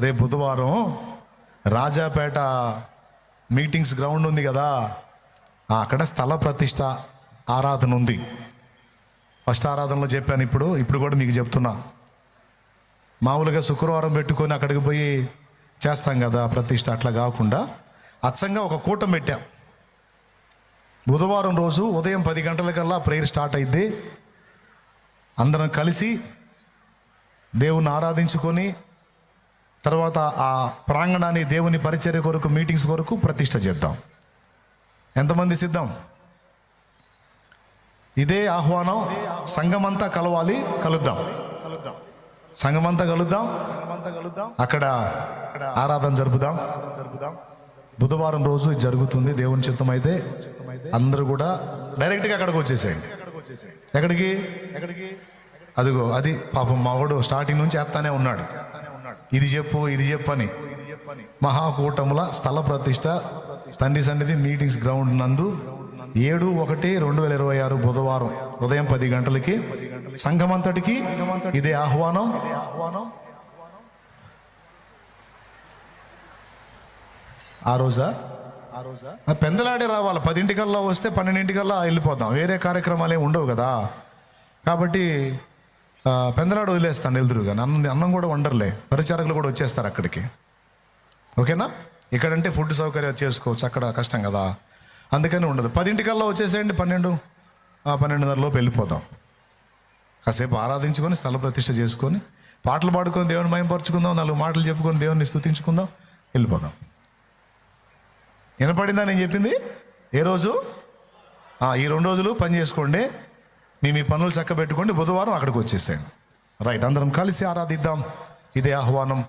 రేపు బుధవారం Rajapet meetings ground ఉంది కదా అక్కడ స్థల ప్రతిష్ట ఆరాధన ఉంది. ఫస్ట్ ఆరాధనలో చెప్పాను ఇప్పుడు ఇప్పుడు కూడా మీకు చెప్తున్నా. మామూలుగా శుక్రవారం పెట్టుకొని అక్కడికి పోయి చేస్తాం కదా ప్రతిష్ట అట్లా కాకుండా అచ్చంగా ఒక కూటం పెట్టాం. బుధవారం రోజు ఉదయం పది గంటలకల్లా ప్రేయర్ స్టార్ట్ అయింది అందరం కలిసి దేవుని ఆరాధించుకొని తర్వాత ఆ ప్రాంగణాన్ని దేవుని పరిచర్య కొరకు మీటింగ్స్ కొరకు ప్రతిష్ట చేద్దాం. ఎంతమంది సిద్ధం? ఇదే ఆహ్వానం సంఘమంతా కలవాలి కలుద్దాం. కలుద్దాం సంఘమంతా కలుద్దాం అక్కడ ఆరాధన జరుపుదాం. జరుపుదాం బుధవారం రోజు ఇది జరుగుతుంది దేవుని చిత్తం అయితే. అందరూ కూడా డైరెక్ట్గా అక్కడికి వచ్చేసేయండి. ఎక్కడికి? ఎక్కడికి అదిగో అది పాపం మావాడు స్టార్టింగ్ నుంచి వేస్తానే ఉన్నాడు. ఇది చెప్పు ఇది చెప్పని. మహాకూటముల స్థల ప్రతిష్ట తండ్రి సన్నిధి మీటింగ్స్ గ్రౌండ్ నందు ఏడు ఒకటి రెండు వేల ఇరవై ఆరు బుధవారం ఉదయం పది గంటలకి సంఘమంతటికి ఇదే ఆహ్వానం. ఆ రోజా? ఆ రోజా పెందలాడే రావాలి. పదింటికల్లా వస్తే పన్నెండింటికల్లా వెళ్ళిపోతాం. వేరే కార్యక్రమాలు ఏమి ఉండవు కదా. కాబట్టి పెందలాడు వదిలేస్తాను వెళ్తురు కానీ అన్నం అన్నం కూడా వండర్లే. పరిచారకులు కూడా వచ్చేస్తారు అక్కడికి. ఓకేనా? ఇక్కడంటే ఫుడ్ సౌకర్యాలు చేసుకోవచ్చు. అక్కడ కష్టం కదా. అందుకని ఉండదు. పదింటికల్లా వచ్చేసేయండి పన్నెండు. పన్నెండున్నరలోపు వెళ్ళిపోతాం. కాసేపు ఆరాధించుకొని స్థల ప్రతిష్ట చేసుకొని పాటలు పాడుకొని దేవుని మయంపరుచుకుందాం నాలుగు మాటలు చెప్పుకొని దేవుని స్థుతించుకుందాం వెళ్ళిపోదాం. వినపడిందా నేను చెప్పింది? ఏ రోజు? ఈ రెండు రోజులు పని చేసుకోండి. మీ మీ పనులు చక్కబెట్టుకోండి బుధవారం అక్కడికి వచ్చేసేయండి. రైట్ అందరం కలిసి ఆరాధిద్దాం. ఇదే ఆహ్వానం.